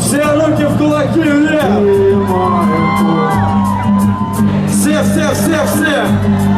Все руки в кулаки вверх! Все, все, все, все.